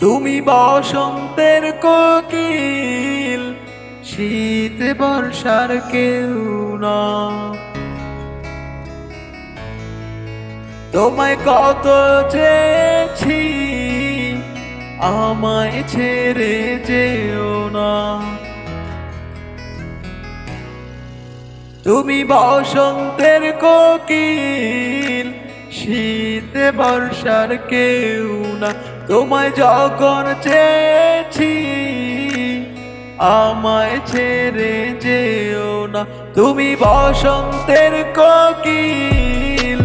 তুমি বসন্তের কোকিল, শীত বর্ষার কেউ না তোমায় কত চেয়েছি, আমায় ছেড়ে যেও না। তুমি বসন্তের কোকিল, শীতে বর্ষার কেউ না। তোমায় যখন চেয়েছি, আমায় ছেড়ে যেও না। তুমি বসন্তের কোকিল,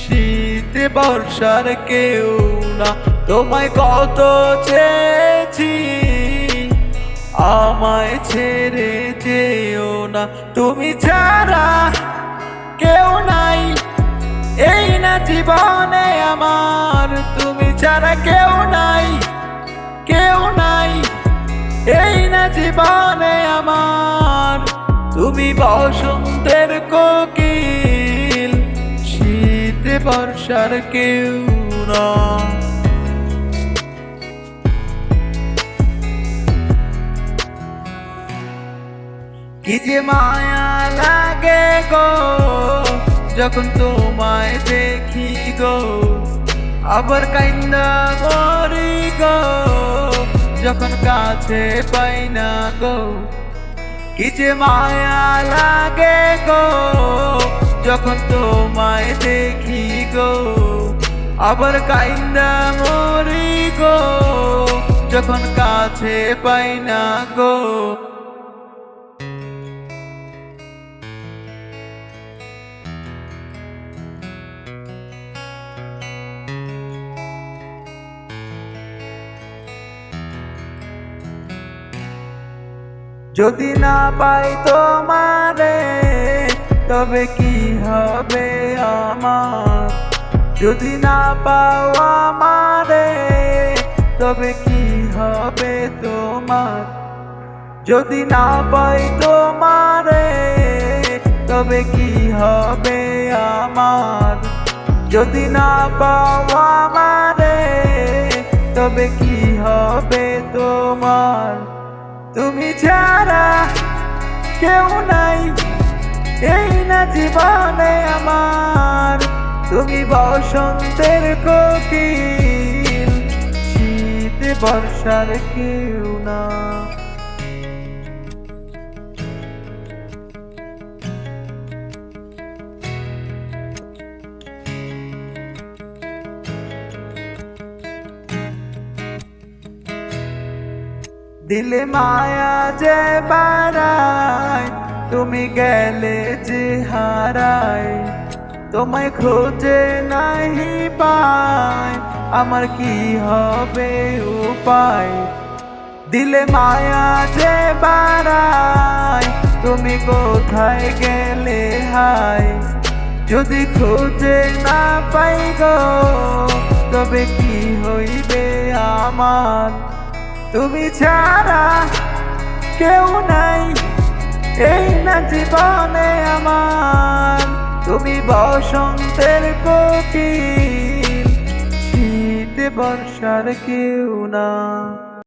শীতে বর্ষার কেউ না। তোমায় কত চেয়েছি, আমায় ছেড়ে যেও না। তুমি ছাড়া কেউ নাই, এই না জীবনে আমার। তুমি ছাড়া কেউ জীবনে আমার। তুমি বসন্তের কোকিল, শীতে বর্ষার কেউ না কি যে মায়া লাগে গো, যখন তোমায় দেখি গো, আবার কাইন্দা মরি গো। যখন কাছে পাই না গো, কি যে মায়া লাগে গো, যখন তোমায় দেখি গো, আবার কাইন্দা মরি গো, যখন কাছে পাই না গো। যদি না পাই তোমারে, তবে কি হবে আমার? যদি না পাও আমারে, তবে কি হবে তোমার? যদি না পাই তোমারে, তবে কি হবে আমার? যদি না পাও আমারে, তবে কি হবে তোমার? তুমি ছাড়া কেউ নাই। এই না জীবনে আমার। তুমি বসন্তের কোকিল, শীত, বর্ষার কেউ না। দিলে মায়া যে বাড়ায়, তুমি গেলে যে হারায়। তোমায় খোঁজে নাহি পায়, আমার কি হবে উপায়? দিলে মায়া যে বাড়ায়, তুমি কোথায় গেলে হায়? যদি খোঁজে না পাই গো, তবে কি হইবে আমার? তুমি ছাড়া কেউ নাই। এই না জীবনে আমার। তুমি বসন্তের কোকিল, শীত বর্ষার কেউ না।